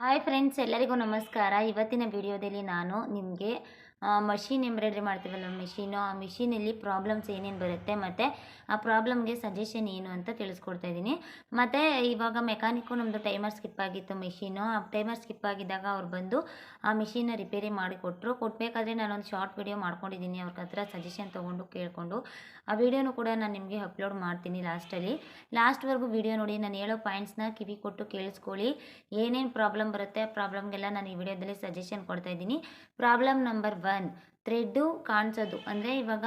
Hi friends ಎಲ್ಲರಿಗೂ ನಮಸ್ಕಾರ. ಇವತ್ತಿನ ವಿಡಿಯೋದಲ್ಲಿ ನಾನು ನಿಮಗೆ ಮಷೀನ್ ಎಂಬ್ರಾಯ್ಡ್ರಿ ಮಾಡ್ತೀವಲ್ಲ ಮಿಷೀನು ಆ ಮಿಷಿನಲ್ಲಿ ಪ್ರಾಬ್ಲಮ್ಸ್ ಏನೇನು ಬರುತ್ತೆ ಮತ್ತು ಆ ಪ್ರಾಬ್ಲಮ್ಗೆ ಸಜೆಷನ್ ಏನು ಅಂತ ತಿಳಿಸ್ಕೊಡ್ತಾ ಇದ್ದೀನಿ ಮತ್ತು ಇವಾಗ ಮೆಕ್ಯಾನಿಕ್ಕು ನಮ್ಮದು ಟೈಮರ್ ಸ್ಕಿಪ್ ಆಗಿತ್ತು ಮಿಷೀನು ಆ ಟೈಮರ್ ಸ್ಕಿಪ್ ಆಗಿದ್ದಾಗ ಅವ್ರು ಬಂದು ಆ ಮಿಷಿನ ರಿಪೇರಿ ಮಾಡಿ ಕೊಟ್ಟರು ಕೊಟ್ಟಬೇಕಾದ್ರೆ ನಾನೊಂದು ಶಾರ್ಟ್ ವಿಡಿಯೋ ಮಾಡ್ಕೊಂಡಿದ್ದೀನಿ ಅವ್ರ ಹತ್ರ ಸಜೆಷನ್ ತೊಗೊಂಡು ಕೇಳಿಕೊಂಡು. ಆ ವಿಡಿಯೋನು ಕೂಡ ನಾನು ನಿಮಗೆ ಅಪ್ಲೋಡ್ ಮಾಡ್ತೀನಿ ಲಾಸ್ಟಲ್ಲಿ ಲಾಸ್ಟ್ವರೆಗೂ ವಿಡಿಯೋ ನೋಡಿ, ನಾನು ಹೇಳೋ ಪಾಯಿಂಟ್ಸ್ನ ಕಿವಿ ಕೊಟ್ಟು ಕೇಳಿಸ್ಕೊಳ್ಳಿ. ಏನೇನು ಪ್ರಾಬ್ಲಮ್ ಬರುತ್ತೆ ಆ ಪ್ರಾಬ್ಲಮ್ಗೆಲ್ಲ ನಾನು ಈ ವಿಡಿಯೋದಲ್ಲಿ ಸಜೆಷನ್ ಕೊಡ್ತಾ ಇದ್ದೀನಿ ಪ್ರಾಬ್ಲಮ್ ನಂಬರ್ ಒನ್. ಥ್ರೆಡ್ಡು ಕಾಣಿಸೋದು. ಅಂದರೆ ಇವಾಗ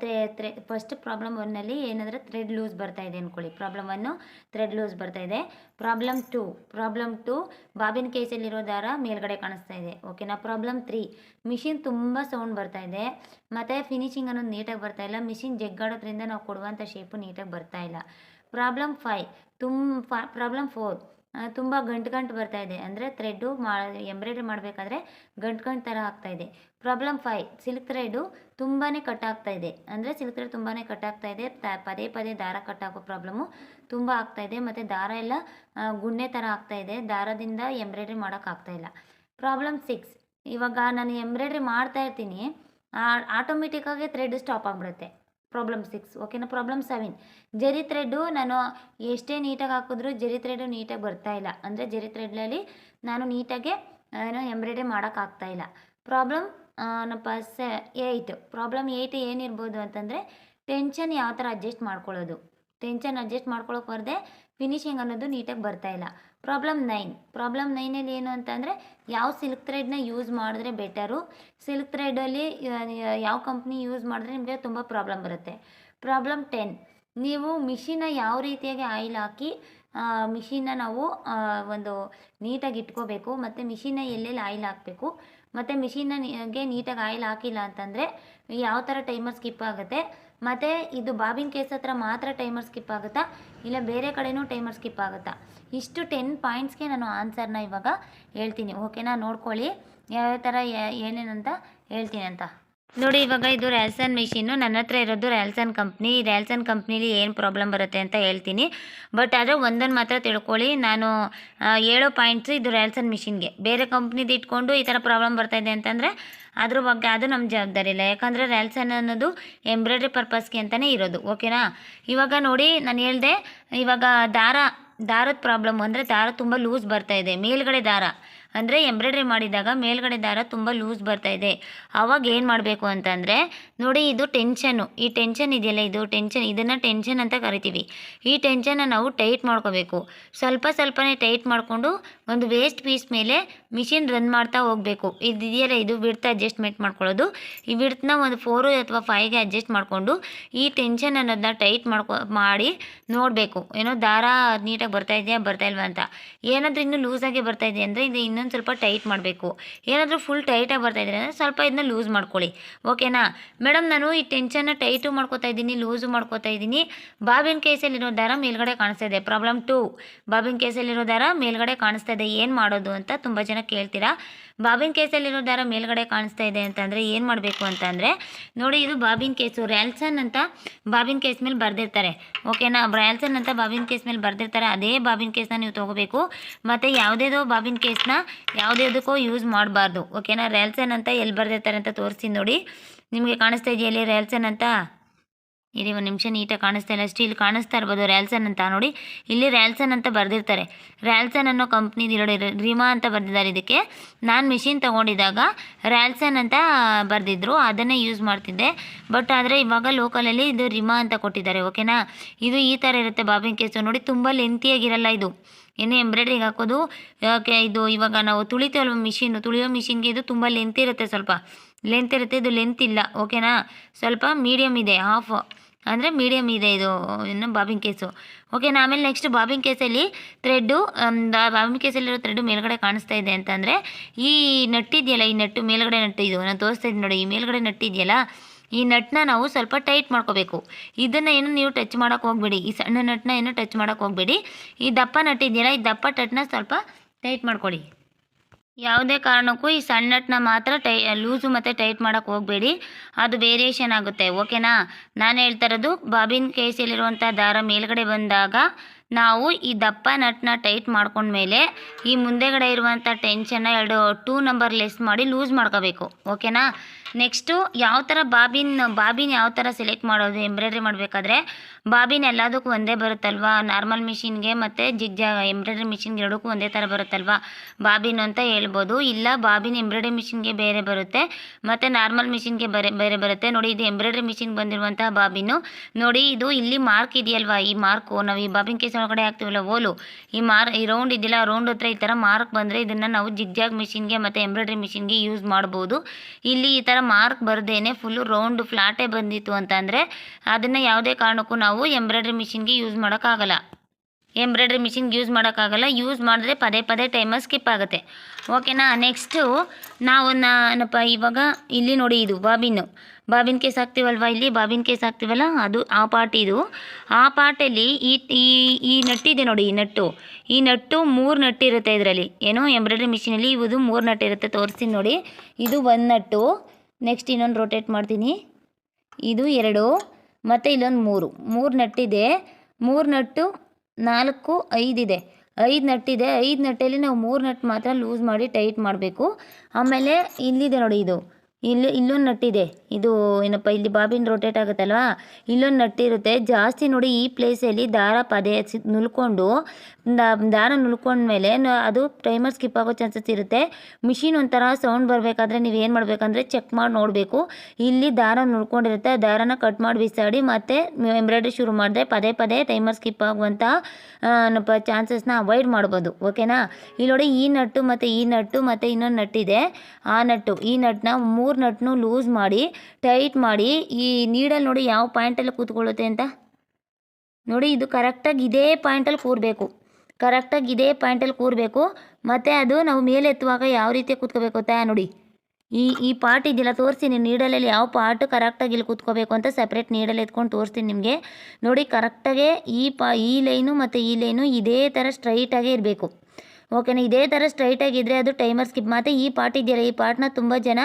ತ್ರೆ ಥ್ರೆ ಫಸ್ಟ್ ಪ್ರಾಬ್ಲಮ್ ಒನ್ನಲ್ಲಿ ಏನಂದರೆ ಥ್ರೆಡ್ ಲೂಸ್ ಬರ್ತಾ ಇದೆ ಅಂದ್ಕೊಳ್ಳಿ ಪ್ರಾಬ್ಲಮ್ ಒನ್ನು ಥ್ರೆಡ್ ಲೂಸ್ ಬರ್ತಾ ಇದೆ. ಪ್ರಾಬ್ಲಮ್ ಟು ಪ್ರಾಬ್ಲಮ್ ಟು ಬಾಬಿನ ಕೇಸಲ್ಲಿರೋ ದಾರ ಮೇಲ್ಗಡೆ ಕಾಣಿಸ್ತಾ ಇದೆ. ಓಕೆನಾ ಪ್ರಾಬ್ಲಮ್ ತ್ರೀ ಮಿಷಿನ್ ತುಂಬ ಸೌಂಡ್ ಬರ್ತಾ ಇದೆ. ಮತ್ತು ಫಿನಿಶಿಂಗ್ ಅನ್ನೋದು ನೀಟಾಗಿ ಬರ್ತಾ ಇಲ್ಲ. ಮಿಷಿನ್ ಜಗ್ಗಾಡೋದ್ರಿಂದ ನಾವು ಕೊಡುವಂಥ ಶೇಪು ನೀಟಾಗಿ ಬರ್ತಾ ಇಲ್ಲ. ಪ್ರಾಬ್ಲಮ್ ಫೈ ತುಂಬ ಪ್ರಾಬ್ಲಮ್ ಫೋರ್ ತುಂಬ ಗಂಟು ಗಂಟು ಬರ್ತಾ ಇದೆ. ಅಂದರೆ ಥ್ರೆಡ್ಡು ಮಾ ಎಂಬ್ರಾಯ್ಡ್ರಿ ಮಾಡಬೇಕಾದ್ರೆ ಗಂಟು ಗಂಟು ಥರ ಆಗ್ತಾ ಇದೆ. ಪ್ರಾಬ್ಲಮ್ ಫೈ ಸಿಲ್ಕ್ ಥ್ರೆಡ್ಡು ತುಂಬಾ ಕಟ್ ಆಗ್ತಾ ಇದೆ. ಅಂದರೆ ಸಿಲ್ಕ್ ಥ್ರೆಡ್ ತುಂಬಾ ಕಟ್ ಆಗ್ತಾ ಇದೆ. ಪದೇ ಪದೇ ದಾರ ಕಟ್ ಆಗೋ ಪ್ರಾಬ್ಲಮ್ಮು ತುಂಬ ಆಗ್ತಾ ಇದೆ. ಮತ್ತು ದಾರ ಎಲ್ಲ ಗುಣ್ಣೆ ಥರ ಆಗ್ತಾ ಇದೆ. ದಾರದಿಂದ ಎಂಬ್ರಾಯ್ಡ್ರಿ ಮಾಡೋಕ್ಕಾಗ್ತಾ ಇಲ್ಲ. ಪ್ರಾಬ್ಲಮ್ ಸಿಕ್ಸ್ ಇವಾಗ ನಾನು ಎಂಬ್ರಾಯ್ಡ್ರಿ ಮಾಡ್ತಾ ಇರ್ತೀನಿ ಆಟೋಮೆಟಿಕ್ಕಾಗಿ ಥ್ರೆಡ್ ಸ್ಟಾಪ್ ಆಗಿಬಿಡುತ್ತೆ. ಪ್ರಾಬ್ಲಮ್ ಸಿಕ್ಸ್ ಓಕೆನಾ ಪ್ರಾಬ್ಲಮ್ ಸೆವೆನ್ ಜರಿ ಥ್ರೆಡ್ಡು ನಾನು ಎಷ್ಟೇ ನೀಟಾಗಿ ಹಾಕಿದ್ರು ಜರಿ ಥ್ರೆಡ್ಡು ನೀಟಾಗಿ ಬರ್ತಾ ಇಲ್ಲ. ಅಂದರೆ ಜರಿ ಥ್ರೆಡ್ಲಲ್ಲಿ ನಾನು ನೀಟಾಗೆ ಏನು ಎಂಬ್ರಾಯ್ಡ್ರಿ ಮಾಡೋಕ್ಕಾಗ್ತಾ ಇಲ್ಲ. ಪ್ರಾಬ್ಲಮ್ ನಪ್ಪ ಸೆ ಏಯ್ಟ್ ಪ್ರಾಬ್ಲಮ್ ಏಯ್ಟ್ ಏನಿರ್ಬೋದು ಅಂತಂದರೆ ಟೆನ್ಷನ್ ಯಾವ ಥರ ಅಡ್ಜಸ್ಟ್ ಮಾಡ್ಕೊಳ್ಳೋದು. ಟೆನ್ಷನ್ ಅಡ್ಜಸ್ಟ್ ಮಾಡ್ಕೊಳ್ಳೋಕೆ ಬರದೆ ಫಿನಿಶಿಂಗ್ ಅನ್ನೋದು ನೀಟಾಗಿ ಬರ್ತಾ ಇಲ್ಲ. Problem nine. ಪ್ರಾಬ್ಲಮ್ ನೈನಲ್ಲಿ ಏನು ಅಂತಂದರೆ ಯಾವ ಸಿಲ್ಕ್ ಥ್ರೆಡ್ನ ಯೂಸ್ ಮಾಡಿದ್ರೆ ಬೆಟರು? ಸಿಲ್ಕ್ ಥ್ರೆಡಲ್ಲಿ ಯಾವ ಕಂಪ್ನಿ ಯೂಸ್ ಮಾಡಿದ್ರೆ ನಿಮಗೆ ತುಂಬ ಪ್ರಾಬ್ಲಮ್ ಬರುತ್ತೆ. Problem ten. ನೀವು ಮಿಷಿನ ಯಾವ ರೀತಿಯಾಗಿ ಆಯಿಲ್ ಹಾಕಿ ಮಿಷಿನ ನಾವು ಒಂದು ನೀಟಾಗಿ ಇಟ್ಕೋಬೇಕು, ಮತ್ತು ಮಿಷಿನ ಎಲ್ಲೆಲ್ಲಿ ಆಯಿಲ್ ಹಾಕಬೇಕು, ಮತ್ತು ಮಿಷಿನಗೆ ನೀಟಾಗಿ ಆಯಿಲ್ ಹಾಕಿಲ್ಲ ಅಂತಂದರೆ ಯಾವ ಥರ ಟೈಮರ್ ಸ್ಕಿಪ್ ಆಗುತ್ತೆ? ಮತ್ತು ಇದು ಬಾಬಿನ್ ಕೇಸ್ ಹತ್ರ ಮಾತ್ರ ಟೈಮರ್ ಸ್ಕಿಪ್ ಆಗುತ್ತಾ? ಇಲ್ಲ ಬೇರೆ ಕಡೆನೂ ಟೈಮರ್ ಸ್ಕಿಪ್ ಆಗುತ್ತಾ? ಇಷ್ಟು ಟೆನ್ ಪಾಯಿಂಟ್ಸ್ಗೆ ನಾನು ಆನ್ಸರ್ನ ಇವಾಗ ಹೇಳ್ತೀನಿ. ಓಕೆನಾ ನೋಡ್ಕೊಳ್ಳಿ. ಯಾವ್ಯಾವ ಥರ ಏನೇನಂತ ಹೇಳ್ತೀನಿ ಅಂತ ನೋಡಿ, ಇವಾಗ ಇದು ರ್ಯಾಲ್ಸನ್ ಮಿಷಿನ್ನು ನನ್ನ ಹತ್ರ ಇರೋದು ರ್ಯಾಲ್ಸನ್ ಕಂಪ್ನಿ ರ್ಯಾಲ್ಸನ್ ಕಂಪ್ನಿಲಿ ಏನು ಪ್ರಾಬ್ಲಮ್ ಬರುತ್ತೆ ಅಂತ ಹೇಳ್ತೀನಿ. ಬಟ್ ಆದರೆ ಒಂದನ್ನು ಮಾತ್ರ ತಿಳ್ಕೊಳ್ಳಿ. ನಾನು ಏಳು ಪಾಯಿಂಟ್ಸು ಇದು ರ್ಯಾಲ್ಸನ್ ಮಿಷಿನ್ಗೆ ಬೇರೆ ಕಂಪ್ನಿದು ಇಟ್ಕೊಂಡು ಈ ಥರ ಪ್ರಾಬ್ಲಮ್ ಬರ್ತಾ ಇದೆ ಅಂತಂದರೆ ಅದ್ರ ಬಗ್ಗೆ ಅದು ನಮ್ಮ ಜವಾಬ್ದಾರಿ ಇಲ್ಲ. ಯಾಕಂದರೆ ರ್ಯಾಲ್ಸನ್ ಅನ್ನೋದು ಎಂಬ್ರಾಯ್ಡ್ರಿ ಪರ್ಪಸ್ಗೆ ಅಂತಲೇ ಇರೋದು. ಓಕೆನಾ ಇವಾಗ ನೋಡಿ, ನಾನು ಹೇಳ್ದೆ, ಇವಾಗ ದಾರ, ದಾರದ ಪ್ರಾಬ್ಲಮ್ ಅಂದರೆ ದಾರ ತುಂಬ ಲೂಸ್ ಬರ್ತಾ ಇದೆ. ಮೇಲ್ಗಡೆ ದಾರ. ಅಂದರೆ ಎಂಬ್ರಾಯ್ಡ್ರಿ ಮಾಡಿದಾಗ ಮೇಲ್ಗಡೆ ದಾರ ತುಂಬ ಲೂಸ್ ಬರ್ತಾ ಇದೆ. ಆವಾಗ ಏನು ಮಾಡಬೇಕು ಅಂತಂದರೆ, ನೋಡಿ ಇದು ಟೆನ್ಷನ್ನು ಈ ಟೆನ್ಷನ್ ಇದೆಯಲ್ಲ ಇದು ಟೆನ್ಷನ್ ಇದನ್ನು ಟೆನ್ಷನ್ ಅಂತ ಕರಿತೀವಿ. ಈ ಟೆನ್ಷನ್ನ ನಾವು ಟೈಟ್ ಮಾಡ್ಕೋಬೇಕು. ಸ್ವಲ್ಪ ಸ್ವಲ್ಪನೇ ಟೈಟ್ ಮಾಡಿಕೊಂಡು ಒಂದು ವೇಸ್ಟ್ ಪೀಸ್ ಮೇಲೆ ಮಿಷಿನ್ ರನ್ ಮಾಡ್ತಾ ಹೋಗಬೇಕು. ಇದು ಇದೆಯಲ್ಲ, ಇದು ವಿಡ್ತ್ ಅಡ್ಜಸ್ಟ್ಮೆಂಟ್ ಮಾಡ್ಕೊಳ್ಳೋದು. ಈ ವಿಡ್ತ್ನ ಒಂದು ಫೋರು ಅಥವಾ ಫೈವ್ಗೆ ಅಡ್ಜಸ್ಟ್ ಮಾಡಿಕೊಂಡು ಈ ಟೆನ್ಷನ್ ಅನ್ನೋದನ್ನ ಟೈಟ್ ಮಾಡ್ಕೊ, ಮಾಡಿ ನೋಡಬೇಕು. ಏನೋ ದಾರ ನೀಟಾಗಿ ಬರ್ತಾ ಇದೆಯಾ, ಬರ್ತಾ ಇಲ್ವಾ ಅಂತ. ಏನಾದರೂ ಇನ್ನೂ ಲೂಸಾಗಿ ಬರ್ತಾ ಇದೆ ಅಂದರೆ ಇದು ಇನ್ನೊಂದು ಸ್ವಲ್ಪ ಟೈಟ್ ಮಾಡಬೇಕು. ಏನಾದರೂ ಫುಲ್ ಟೈಟಾಗಿ ಬರ್ತಾ ಇದೆ ಅಂದರೆ ಸ್ವಲ್ಪ ಇದನ್ನ ಲೂಸ್ ಮಾಡ್ಕೊಳ್ಳಿ. ಓಕೆನಾ ಮೇಡಮ್ ನಾನು ಈ ಟೆನ್ಷನ್ನ ಟೈಟು ಮಾಡ್ಕೋತಾ ಇದ್ದೀನಿ ಲೂಸು ಮಾಡ್ಕೋತಾ ಇದ್ದೀನಿ. ಬಾಬಿನ ಕೇಸಲ್ಲಿರೋ ದಾರ ಮೇಲ್ಗಡೆ ಕಾಣಿಸ್ತಾ ಇದೆ. ಪ್ರಾಬ್ಲಮ್ ಟು ಬಾಬಿನ ಕೇಸಲ್ಲಿರೋ ದಾರ ಮೇಲ್ಗಡೆ ಕಾಣಿಸ್ತಾ ಇದೆ. ಏನು ಮಾಡೋದು ಅಂತ ತುಂಬ ಜನ ಕೇಳ್ತೀರಾ? ಬಾಬಿನ ಕೇಸಲ್ಲಿರೋ ದಾರ ಮೇಲ್ಗಡೆ ಕಾಣಿಸ್ತಾ ಇದೆ ಅಂತಂದರೆ ಏನು ಮಾಡಬೇಕು ಅಂತಂದರೆ, ನೋಡಿ ಇದು ಬಾಬಿನ ಕೇಸು, ರ್ಯಾಲ್ಸನ್ ಅಂತ ಬಾಬಿನ ಕೇಸ್ ಮೇಲೆ ಬರೆದಿರ್ತಾರೆ. ಓಕೆನಾ ರ್ಯಾಲ್ಸನ್ ಅಂತ ಬಾಬಿನ ಕೇಸ್ ಮೇಲೆ ಬರೆದಿರ್ತಾರೆ, ಅದೇ ಬಾಬಿನ ಕೇಸ್ನ ನೀವು ತೊಗೋಬೇಕು. ಮತ್ತು ಯಾವುದೇದೋ ಬಾಬಿನ್ ಕೇಸ್ನ ಯಾವುದೇದಕ್ಕೋ ಯೂಸ್ ಮಾಡಬಾರ್ದು. ಓಕೆನಾ ರ್ಯಾಲ್ಸನ್ ಅಂತ ಎಲ್ಲಿ ಬರೆದಿರ್ತಾರೆ ಅಂತ ತೋರಿಸಿ ನೋಡಿ. ನಿಮಗೆ ಕಾಣಿಸ್ತಾ ಇದೆಯಲ್ಲಿ ರ್ಯಾಲ್ಸನ್ ಅಂತ? ಇರಿ, ಒಂದು ನಿಮಿಷ ನೀಟಾಗಿ ಕಾಣಿಸ್ತಾ ಇಲ್ಲ. ಸ್ಟೀಲ್ ಕಾಣಿಸ್ತಾ ಇರ್ಬೋದು, ರ್ಯಾಲ್ಸನ್ ಅಂತ. ನೋಡಿ, ಇಲ್ಲಿ ರ್ಯಾಲ್ಸನ್ ಅಂತ ಬರೆದಿರ್ತಾರೆ. ರ್ಯಾಲ್ಸನ್ ಅನ್ನೋ ಕಂಪ್ನಿದು ನೋಡಿ ರಿಮಾ ಅಂತ ಬರೆದಿದ್ದಾರೆ ಇದಕ್ಕೆ. ನಾನು ಮಿಷಿನ್ ತೊಗೊಂಡಿದ್ದಾಗ ರ್ಯಾಲ್ಸನ್ ಅಂತ ಬರೆದಿದ್ರು, ಅದನ್ನೇ ಯೂಸ್ ಮಾಡ್ತಿದ್ದೆ. ಬಟ್ ಆದರೆ ಇವಾಗ ಲೋಕಲಲ್ಲಿ ಇದು ರಿಮಾ ಅಂತ ಕೊಟ್ಟಿದ್ದಾರೆ ಓಕೆನಾ ಇದು ಈ ಥರ ಇರುತ್ತೆ ಬಾಬಿನ್ ಕೇಸು. ನೋಡಿ, ತುಂಬ ಲೆಂತಿಯಾಗಿರಲ್ಲ ಇದು. ಏನೇ ಎಂಬ್ರಾಯ್ಡ್ರಿಗೆ ಹಾಕೋದು ಓಕೆ ಇದು ಇವಾಗ ನಾವು ತುಳಿತೀವಲ್ವ ಮಿಷಿನ್ ತುಳಿಯೋ ಮಿಷಿನ್ಗೆ ಇದು ತುಂಬ ಲೆಂತ್ ಇರುತ್ತೆ ಸ್ವಲ್ಪ. ಲೆಂತ್ ಇರುತ್ತೆ, ಇದು ಲೆಂತ್ ಇಲ್ಲ ಓಕೆನಾ ಸ್ವಲ್ಪ ಮೀಡಿಯಮ್ ಇದೆ ಹಾಫ್ ಅಂದರೆ ಮೀಡಿಯಮ್ ಇದೆ ಇದು, ಇನ್ನು ಬಾಬಿನ್ ಕೇಸು ಓಕೆನಾ ಆಮೇಲೆ ನೆಕ್ಸ್ಟ್ ಬಾಬಿನ್ ಕೇಸಲ್ಲಿ ಥ್ರೆಡ್ಡು ಬಾಬಿನ್ ಕೇಸಲ್ಲಿರೋ ಥ್ರೆಡ್ಡು ಮೇಲ್ಗಡೆ ಕಾಣಿಸ್ತಾ ಇದೆ ಅಂತಂದರೆ, ಈ ನಟ್ಟಿದೆಯಲ್ಲ, ಈ ನಟ್ಟು ಮೇಲ್ಗಡೆ ನಟ್ಟು ಇದು, ನಾನು ತೋರಿಸ್ತಾ ಇದ್ದೀನಿ ನೋಡಿ, ಈ ಮೇಲ್ಗಡೆ ನಟ್ಟಿದೆಯಲ್ಲ, ಈ ನಟ್ನ ನಾವು ಸ್ವಲ್ಪ ಟೈಟ್ ಮಾಡ್ಕೋಬೇಕು. ಇದನ್ನು ಏನು ನೀವು ಟಚ್ ಮಾಡೋಕೆ ಹೋಗ್ಬೇಡಿ, ಈ ಸಣ್ಣ ನಟ್ನ ಏನು ಟಚ್ ಮಾಡೋಕೆ ಹೋಗ್ಬೇಡಿ. ಈ ದಪ್ಪ ನಟ್ಟಿದೆಯಲ್ಲ, ಈ ದಪ್ಪ ಟಟ್ನ ಸ್ವಲ್ಪ ಟೈಟ್ ಮಾಡ್ಕೊಳ್ಳಿ ಯಾವುದೇ ಕಾರಣಕ್ಕೂ ಈ ಸಣ್ಣ ನಟ್ನ ಮಾತ್ರ ಟೈ, ಲೂಸು ಮತ್ತು ಟೈಟ್ ಮಾಡೋಕ್ಕೆ ಹೋಗಬೇಡಿ. ಅದು ವೇರಿಯೇಷನ್ ಆಗುತ್ತೆ ಓಕೆನಾ ನಾನು ಹೇಳ್ತಾ ಇರೋದು, ಬಾಬಿನ್ ಕೇಸಲ್ಲಿರುವಂಥ ದಾರ ಮೇಲ್ಗಡೆ ಬಂದಾಗ ನಾವು ಈ ದಪ್ಪ ನಟ್ನ ಟೈಟ್ ಮಾಡ್ಕೊಂಡ್ಮೇಲೆ ಈ ಮುಂದೆಗಡೆ ಇರುವಂಥ ಟೆನ್ಷನ್ನ ಎರಡು ಟೂ ನಂಬರ್ ಲೆಸ್ ಮಾಡಿ ಲೂಸ್ ಮಾಡ್ಕೋಬೇಕು ಓಕೆನಾ ನೆಕ್ಸ್ಟು ಯಾವ ಥರ ಬಾಬಿನ್ ಬಾಬಿನ್ ಯಾವ ಥರ ಸೆಲೆಕ್ಟ್ ಮಾಡೋದು ಎಂಬ್ರಾಯ್ಡ್ರಿ ಮಾಡಬೇಕಾದ್ರೆ ಬಾಬಿನ್ ಎಲ್ಲದಕ್ಕೂ ಒಂದೇ ಬರುತ್ತಲ್ವಾ? ನಾರ್ಮಲ್ ಮಿಷಿನ್ಗೆ ಮತ್ತು ಜಿಗ್ ಜಾ ಎಂಬ್ರಾಯ್ಡ್ರಿ ಮಿಷಿನ್ಗೆ ಎರಡಕ್ಕೂ ಒಂದೇ ಥರ ಬರುತ್ತಲ್ವಾ? ಬಾಬಿನ್ ಅಂತ ಹೇಳ್ಬೋದು. ಇಲ್ಲ, ಬಾಬಿನ್ ಎಂಬ್ರಾಯ್ಡ್ರಿ ಮಿಷಿನ್ಗೆ ಬೇರೆ ಬರುತ್ತೆ. ಮತ್ತು ನಾರ್ಮಲ್ ಮಿಷಿನ್ಗೆ ಬೇರೆ ಬೇರೆ ಬರುತ್ತೆ. ನೋಡಿ, ಇದು ಎಂಬ್ರಾಯ್ಡ್ರಿ ಮಿಷಿನ್ಗೆ ಬಂದಿರುವಂತಹ ಬಾಬಿನು. ನೋಡಿ, ಇದು ಇಲ್ಲಿ ಮಾರ್ಕ್ ಇದೆಯಲ್ವಾ? ಈ ಮಾರ್ಕು, ನಾವು ಈ ಬಾಬಿನ್ ಕೇಸ್ ಒಳಗಡೆ ಹಾಕ್ತೀವಲ್ಲ, ಓಲು. ಈ ಮಾರ್, ಈ ರೌಂಡ್ ಇದಿಲ್ಲ ರೌಂಡ್ ಹತ್ರ ಈ ಥರ ಮಾರ್ಕ್ ಬಂದರೆ ಇದನ್ನು ನಾವು ಜಿಗ್ಜಾಗ್ ಮಿಷಿನ್ಗೆ ಮತ್ತು ಎಂಬ್ರಾಯ್ಡ್ರಿ ಮಿಷಿನ್ಗೆ ಯೂಸ್ ಮಾಡ್ಬೋದು. ಇಲ್ಲಿ ಈ ಥರ ಮಾರ್ಕ್ ಬರದೇನೆ ಫುಲ್ಲು ರೌಂಡ್ ಫ್ಲಾಟೇ ಬಂದಿತ್ತು ಅಂತಂದರೆ ಅದನ್ನು ಯಾವುದೇ ಕಾರಣಕ್ಕೂ ನಾವು ಎಂಬ್ರಾಯ್ಡ್ರಿ ಮಿಷಿನ್ಗೆ ಯೂಸ್ ಮಾಡೋಕ್ಕಾಗಲ್ಲ. ಎಂಬ್ರಾಯ್ಡ್ರಿ ಮಿಷಿನ್ಗೆ ಯೂಸ್ ಮಾಡೋಕ್ಕಾಗಲ್ಲ. ಯೂಸ್ ಮಾಡಿದ್ರೆ ಪದೇ ಪದೇ ಟೈಮರ್ ಸ್ಕಿಪ್ ಆಗುತ್ತೆ. ಓಕೆನಾ ನೆಕ್ಸ್ಟು ನಾವು ನಾನಪ್ಪ ಇವಾಗ ಇಲ್ಲಿ ನೋಡಿ ಇದು ಬಾಬಿನ್ನು ಬಾಬಿನ್ ಕೇಸ್ ಹಾಕ್ತೀವಲ್ವ ಇಲ್ಲಿ? ಬಾಬಿನ್ ಕೇಸ್ ಹಾಕ್ತೀವಲ್ಲ? ಅದು ಆ ಪಾರ್ಟ್ ಇದು. ಆ ಪಾರ್ಟಲ್ಲಿ ಈ ಈ ಈ ನಟ್ಟಿದೆ ನೋಡಿ, ಈ ನಟ್ಟು. ಈ ನಟ್ಟು ಮೂರು ನಟ್ಟಿರುತ್ತೆ ಇದರಲ್ಲಿ. ಏನೋ? ಎಂಬ್ರಾಯ್ಡ್ರಿ ಮಿಷಿನಲ್ಲಿ ಇದು ಮೂರು ನಟ್ಟಿರುತ್ತೆ ತೋರಿಸ್ತೀನಿ ನೋಡಿ. ಇದು ಒಂದು ನಟ್ಟು. ನೆಕ್ಸ್ಟ್ ಇನ್ನೊಂದು ರೊಟೇಟ್ ಮಾಡ್ತೀನಿ. ಇದು ಎರಡು. ಮತ್ತು ಇಲ್ಲೊಂದು ಮೂರು. ಮೂರು ನಟ್ಟಿದೆ. ಮೂರು ನಟ್ಟು ನಾಲ್ಕು ಐದಿದೆ ಐದು ನಟ್ಟಿದೆ. ಐದು ನಟ್ಟಲ್ಲಿ ನಾವು ಮೂರು ನಟ್ ಮಾತ್ರ ಲೂಸ್ ಮಾಡಿ ಟೈಟ್ ಮಾಡಬೇಕು. ಆಮೇಲೆ ಇಲ್ಲಿದೆ ನೋಡಿ ಇದು. ಇಲ್ಲಿ ಇಲ್ಲೊಂದು ನಟ್ಟಿದೆ. ಇದು ಏನಪ್ಪ, ಇಲ್ಲಿ ಬಾಬಿನ್ ರೊಟೇಟ್ ಆಗುತ್ತಲ್ವಾ? ಇಲ್ಲೊಂದು ನಟ್ಟಿರುತ್ತೆ. ಜಾಸ್ತಿ ನೋಡಿ ಈ ಪ್ಲೇಸಲ್ಲಿ ದಾರ ಪದೇ ನುಲ್ಕೊಂಡು ದಾರ ನುಲ್ಕೊಂಡ್ಮೇಲೆ ಅದು ಟೈಮರ್ ಸ್ಕಿಪ್ ಆಗೋ ಚಾನ್ಸಸ್ ಇರುತ್ತೆ. ಮಿಷಿನ್ ಒಂಥರ ಸೌಂಡ್ ಬರಬೇಕಾದ್ರೆ ನೀವು ಏನು ಮಾಡಬೇಕಂದ್ರೆ ಚೆಕ್ ಮಾಡಿ, ನೋಡಬೇಕು. ಇಲ್ಲಿ ದಾರ ನುಲ್ಕೊಂಡಿರುತ್ತೆ. ದಾರನ ಕಟ್ ಮಾಡಿ, ಬಿಸಾಡಿ, ಮತ್ತೆ ಎಂಬ್ರಾಯ್ಡ್ರಿ ಶುರು ಮಾಡಿದ್ರೆ ಪದೇ ಪದೇ ಟೈಮರ್ ಸ್ಕಿಪ್ ಆಗುವಂಥ ಏನಪ್ಪ ಚಾನ್ಸಸ್ನ ಅವಾಯ್ಡ್ ಮಾಡ್ಬೋದು. ಓಕೆನಾ ಇಲ್ಲಿ ನೋಡಿ ಈ ನಟ್ಟು ಮತ್ತು ಈ ನಟ್ಟು ಮತ್ತು ಇನ್ನೊಂದು ನಟ್ಟಿದೆ. ಆ ನಟ್ಟು, ಈ ನಟ್ಟನ್ನ ಮೂರು ನಟ್ನು ಲೂಸ್ ಮಾಡಿ, ಟೈಟ್ ಮಾಡಿ, ಈ ನೀಡಲ್ಲಿ ನೋಡಿ ಯಾವ ಪಾಯಿಂಟಲ್ಲಿ ಕೂತ್ಕೊಳ್ಳುತ್ತೆ ಅಂತ? ನೋಡಿ ಇದು ಕರೆಕ್ಟಾಗಿ ಇದೇ ಪಾಯಿಂಟಲ್ಲಿ ಕೂರಬೇಕು. ಕರೆಕ್ಟಾಗಿ ಇದೇ ಪಾಯಿಂಟಲ್ಲಿ ಕೂರಬೇಕು. ಮತ್ತು ಅದು ನಾವು ಮೇಲೆ ಎತ್ತುವಾಗ ಯಾವ ರೀತಿ ಕೂತ್ಕೋಬೇಕು ಅಂತ ನೋಡಿ. ಈ ಈ ಪಾರ್ಟ್ ಇದೆಯಲ್ಲ, ತೋರಿಸ್ತೀನಿ. ನೀಡಲಲ್ಲಿ ಯಾವ ಪಾರ್ಟ್ ಕರೆಕ್ಟಾಗಿ ಇಲ್ಲಿ ಕೂತ್ಕೋಬೇಕು ಅಂತ ಸಪ್ರೇಟ್ ನೀಡಲ್ಲಿ ಎತ್ಕೊಂಡು ತೋರಿಸ್ತೀನಿ ನಿಮಗೆ. ನೋಡಿ ಕರೆಕ್ಟಾಗೆ ಈ ಪಾ ಈ ಲೈನು ಮತ್ತು ಈ ಲೈನು ಇದೇ ಥರ ಸ್ಟ್ರೈಟಾಗೇ ಇರಬೇಕು. ಓಕೆನಾ? ಇದೇ ಥರ ಸ್ಟ್ರೈಟಾಗಿದ್ದರೆ ಅದು ಟೈಮರ್ ಸ್ಕಿಪ್ ಮತ್ತು ಈ ಪಾರ್ಟ್ ಇದೆಯಲ್ಲ, ಈ ಪಾರ್ಟ್ನ ತುಂಬ ಜನ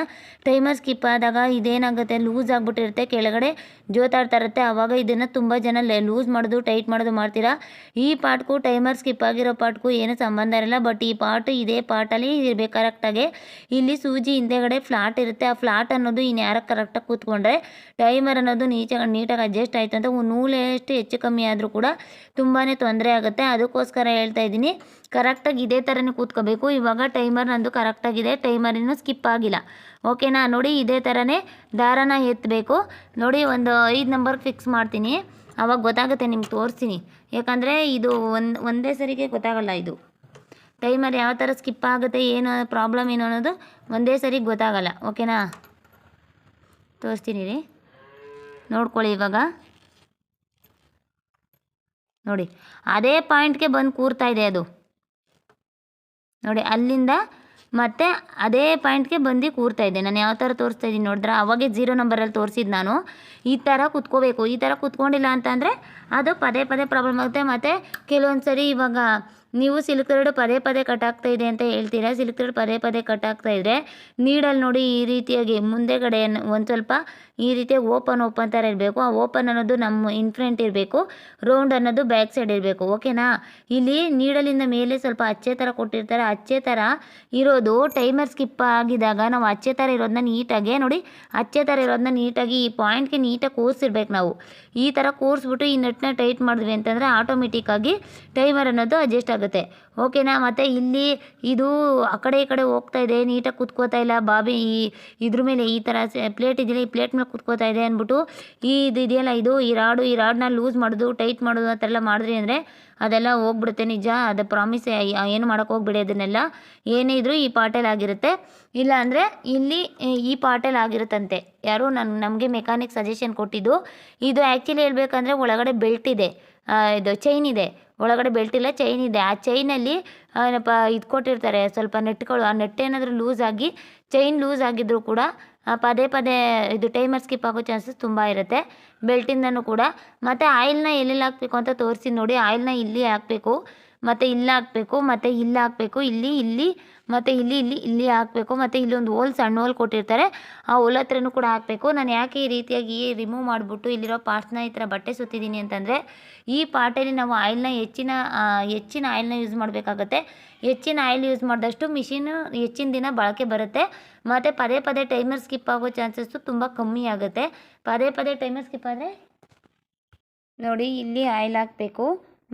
ಟೈಮರ್ ಸ್ಕಿಪ್ ಆದಾಗ ಇದೇನಾಗುತ್ತೆ? ಲೂಸ್ ಆಗಿಬಿಟ್ಟಿರುತ್ತೆ. ಕೆಳಗಡೆ ಜೋತಾಡ್ತಾ ಇರುತ್ತೆ. ಆವಾಗ ಇದನ್ನು ತುಂಬ ಜನ ಲೂಸ್ ಮಾಡೋದು ಟೈಟ್ ಮಾಡೋದು ಮಾಡ್ತೀರಾ? ಈ ಪಾರ್ಟ್ಗೂ ಟೈಮರ್ ಸ್ಕಿಪ್ ಆಗಿರೋ ಪಾರ್ಟ್ಗೂ ಏನು ಸಂಬಂಧ ಇರಲ್ಲ. ಬಟ್ ಈ ಪಾರ್ಟ್ ಇದೇ ಪಾರ್ಟಲ್ಲಿ ಇರಬೇಕು ಕರೆಕ್ಟಾಗಿ ಇಲ್ಲಿ ಸೂಜಿ ಹಿಂದೆಗಡೆ ಫ್ಲಾಟ್ ಇರುತ್ತೆ. ಆ ಫ್ಲಾಟ್ ಅನ್ನೋದು ಇನ್ನು ಯಾರ ಕರೆಕ್ಟಾಗಿ ಕೂತ್ಕೊಂಡ್ರೆ ಟೈಮರ್ ಅನ್ನೋದು ನೀಚ, ನೀಟಾಗಿ ಅಡ್ಜಸ್ಟ್ ಆಯಿತು ಅಂತ ನೂಲು ಎಷ್ಟು ಹೆಚ್ಚು ಕಮ್ಮಿ ಆದರೂ ಕೂಡ ತುಂಬಾ ತೊಂದರೆ ಆಗುತ್ತೆ. ಅದಕ್ಕೋಸ್ಕರ ಹೇಳ್ತಾ ಇದ್ದೀನಿ. ಕರೆಕ್ಟಾಗಿ ಇದೇ ಥರನೇ ಕೂತ್ಕೋಬೇಕು. ಇವಾಗ ಟೈಮರ್ ನಂದು ಕರೆಕ್ಟಾಗಿದೆ ಟೈಮರ್ ಇನ್ನೂ ಸ್ಕಿಪ್ ಆಗಿಲ್ಲ. ಓಕೆನಾ ನೋಡಿ ಇದೇ ಥರನೇ ದಾರನ ಎತ್ತಬೇಕು ನೋಡಿ ಒಂದು ಐದು ನಂಬರ್ಗೆ ಫಿಕ್ಸ್ ಮಾಡ್ತೀನಿ. ಆವಾಗ ಗೊತ್ತಾಗುತ್ತೆ ನಿಮ್ಗೆ ತೋರಿಸ್ತೀನಿ. ಯಾಕಂದರೆ ಇದು ಒಂದು, ಒಂದೇ ಸರಿಗೆ ಗೊತ್ತಾಗಲ್ಲ ಇದು. ಟೈಮರ್ ಯಾವ ಥರ ಸ್ಕಿಪ್ ಆಗುತ್ತೆ, ಏನು ಪ್ರಾಬ್ಲಮ್ ಏನು ಅನ್ನೋದು ಒಂದೇ ಸರಿ ಗೊತ್ತಾಗಲ್ಲ. ಓಕೆನಾ ತೋರಿಸ್ತೀನಿ ರೀ. ನೋಡ್ಕೊಳ್ಳಿ ಇವಾಗ. ನೋಡಿ, ಅದೇ ಪಾಯಿಂಟ್ಗೆ ಬಂದು ಕೂರ್ತಾ ಇದೆ ಅದು. ನೋಡಿ, ಅಲ್ಲಿಂದ ಮತ್ತೆ ಅದೇ ಪಾಯಿಂಟ್ಗೆ ಬಂದು ಕೂರ್ತಾ ಇದ್ದೆ. ನಾನು ಯಾವ ಥರ ತೋರಿಸ್ತಾ ಇದ್ದೀನಿ ನೋಡಿದ್ರೆ? ಅವಾಗೆ ಜೀರೋ ನಂಬರಲ್ಲಿ ತೋರಿಸಿದ್ದು ನಾನು. ಈ ಥರ ಕುತ್ಕೋಬೇಕು, ಈ ಥರ ಕುತ್ಕೊಂಡಿಲ್ಲ ಅಂತಂದರೆ ಅದು ಪದೇ ಪದೇ ಪ್ರಾಬ್ಲಮ್ ಆಗುತ್ತೆ. ಮತ್ತು ಕೆಲವೊಂದು ಸರಿ ಇವಾಗ ನೀವು ಸಿಲ್ಕ್ ಥ್ರೆಡ್ ಪದೇ ಪದೇ ಕಟ್ ಆಗ್ತಾ ಇದೆ ಅಂತ ಹೇಳ್ತೀರಾ? ಸಿಲ್ಕ್ ಥ್ರೆಡ್ ಪದೇ ಪದೇ ಕಟ್ ಆಗ್ತಾ ಇದ್ರೆ ನೀಡಲ್ಲಿ ನೋಡಿ ಈ ರೀತಿಯಾಗಿ ಮುಂದೆಗಡೆ ಒಂದು ಸ್ವಲ್ಪ ಈ ರೀತಿಯಾಗಿ ಓಪನ್ ಓಪನ್ ಥರ ಇರಬೇಕು. ಆ ಓಪನ್ ಅನ್ನೋದು ನಮ್ಮ ಇನ್ಫ್ರಂಟ್ ಇರಬೇಕು. ರೌಂಡ್ ಅನ್ನೋದು ಬ್ಯಾಕ್ ಸೈಡ್ ಇರಬೇಕು. ಓಕೆನಾ? ಇಲ್ಲಿ ನೀಡಲಿಂದ ಮೇಲೆ ಸ್ವಲ್ಪ ಅಚ್ಚೆ ಥರ ಕೊಟ್ಟಿರ್ತಾರೆ. ಅಚ್ಚೆ ಥರ ಇರೋದು ಟೈಮರ್ ಸ್ಕಿಪ್ ಆಗಿದಾಗ ನಾವು ಅಚ್ಚೆ ಥರ ಇರೋದನ್ನ ನೀಟಾಗಿ ನೋಡಿ ಅಚ್ಚೆ ಥರ ಇರೋದನ್ನ ನೀಟಾಗಿ ಈ ಪಾಯಿಂಟ್ಗೆ ನೀಟಾಗಿ ಕೂರಿಸಿರ್ಬೇಕು ನಾವು. ಈ ಥರ ಕೂರಿಸ್ಬಿಟ್ಟು ಈ ನೆಟ್ಟನ್ನ ಟೈಟ್ ಮಾಡಿದ್ವಿ ಅಂತಂದರೆ ಆಟೋಮೆಟಿಕ್ಕಾಗಿ ಟೈಮರ್ ಅನ್ನೋದು ಅಡ್ಜಸ್ಟ್ ಆಗುತ್ತೆ. ಓಕೆನಾ? ಮತ್ತು ಇಲ್ಲಿ ಇದು ಆ ಕಡೆ ಈ ಕಡೆ ಹೋಗ್ತಾ ಇದೆ. ನೀಟಾಗಿ ಕುತ್ಕೋತಾ ಇಲ್ಲ. ಬಾಬಿ ಈ ಇದ್ರ ಮೇಲೆ ಈ ಥರ ಪ್ಲೇಟ್ ಇದೆಯಲ್ಲ, ಈ ಪ್ಲೇಟ್ ಮೇಲೆ ಕುತ್ಕೋತಾ ಇದೆ ಅಂದ್ಬಿಟ್ಟು ಈ ಇದು ಇದೆಯಲ್ಲ, ಇದು ಈ ರಾಡು, ಈ ರಾಡನ್ನ ಲೂಸ್ ಮಾಡೋದು, ಟೈಟ್ ಮಾಡೋದು ಆ ಥರ ಎಲ್ಲ ಮಾಡಿದ್ರಿ ಅಂದರೆ ಅದೆಲ್ಲ ಹೋಗ್ಬಿಡುತ್ತೆ ನಿಜ. ಅದು ಪ್ರಾಮಿಸ್ ಏನು ಮಾಡೋಕ್ಕೆ ಹೋಗ್ಬಿಡಿ ಅದನ್ನೆಲ್ಲ. ಏನೇ ಇದ್ರೂ ಈ ಪಾಟೇಲ್ ಆಗಿರುತ್ತೆ. ಇಲ್ಲ ಅಂದರೆ ಇಲ್ಲಿ ಈ ಪಾಟೇಲ್ ಆಗಿರುತ್ತಂತೆ. ಯಾರು ನನ್ನ ನಮಗೆ ಮೆಕ್ಯಾನಿಕ್ ಸಜೆಷನ್ ಕೊಟ್ಟಿದ್ದು. ಇದು ಆ್ಯಕ್ಚುಲಿ ಹೇಳ್ಬೇಕಂದ್ರೆ ಒಳಗಡೆ ಬೆಲ್ಟ್ ಇದೆ. ಇದು ಚೈನ್ ಇದೆ. ಒಳಗಡೆ ಬೆಲ್ಟ್ ಇಲ್ಲ ಚೈನ್ ಇದೆ. ಆ ಚೈನಲ್ಲಿ ಏನಪ್ಪ, ಇದು ಕೊಟ್ಟಿರ್ತಾರೆ. ಸ್ವಲ್ಪ ನೆಟ್ಗಳು ಆ ನೆಟ್ ಏನಾದರೂ ಲೂಸ್ ಆಗಿ ಚೈನ್ ಲೂಸ್ ಆಗಿದ್ದರೂ ಕೂಡ ಪದೇ ಪದೇ ಇದು ಟೈಮರ್ ಸ್ಕಿಪ್ ಆಗೋ ಚಾನ್ಸಸ್ ತುಂಬ ಇರುತ್ತೆ. ಬೆಲ್ಟಿಂದನೂ ಕೂಡ. ಮತ್ತು ಆಯಿಲ್ನ ಎಲ್ಲೆಲ್ಲಿ ಹಾಕಬೇಕು ಅಂತ ತೋರಿಸಿ ನೋಡಿ. ಆಯಿಲ್ನ ಇಲ್ಲಿ ಹಾಕಬೇಕು. ಮತ್ತು ಇಲ್ಲಿ ಹಾಕಬೇಕು, ಮತ್ತು ಇಲ್ಲಿ ಹಾಕಬೇಕು, ಇಲ್ಲಿ ಇಲ್ಲಿ, ಮತ್ತು ಇಲ್ಲಿ ಇಲ್ಲಿ ಇಲ್ಲಿ ಹಾಕಬೇಕು, ಮತ್ತು ಇಲ್ಲೊಂದು ಹೋಲ್ ಸಣ್ಣ ಹೋಲ್ ಕೊಟ್ಟಿರ್ತಾರೆ. ಆ ಹೋಲ್ ಹತ್ರನೂ ಕೂಡ ಹಾಕಬೇಕು. ನಾನು ಯಾಕೆ ಈ ರೀತಿಯಾಗಿ ರಿಮೂವ್ ಮಾಡಿಬಿಟ್ಟು ಇಲ್ಲಿರೋ ಪಾರ್ಟ್ಸ್ನ ಈ ಥರ ಬಟ್ಟೆ ಸುತ್ತಿದ್ದೀನಿ ಅಂತಂದರೆ, ಈ ಪಾರ್ಟಲ್ಲಿ ನಾವು ಆಯಿಲ್ನ ಹೆಚ್ಚಿನ ಹೆಚ್ಚಿನ ಆಯಿಲ್ನ ಯೂಸ್ ಮಾಡಬೇಕಾಗತ್ತೆ. ಹೆಚ್ಚಿನ ಆಯಿಲ್ ಯೂಸ್ ಮಾಡಿದಷ್ಟು ಮಿಷಿನ್ ಹೆಚ್ಚಿನ ದಿನ ಬಳಕೆ ಬರುತ್ತೆ. ಮತ್ತು ಪದೇ ಪದೇ ಟೈಮರ್ ಸ್ಕಿಪ್ ಆಗೋ ಚಾನ್ಸಸ್ಸು ತುಂಬ ಕಮ್ಮಿ ಆಗುತ್ತೆ. ಪದೇ ಪದೇ ಟೈಮರ್ ಸ್ಕಿಪ್ ಆದರೆ ನೋಡಿ, ಇಲ್ಲಿ ಆಯಿಲ್ ಹಾಕಬೇಕು.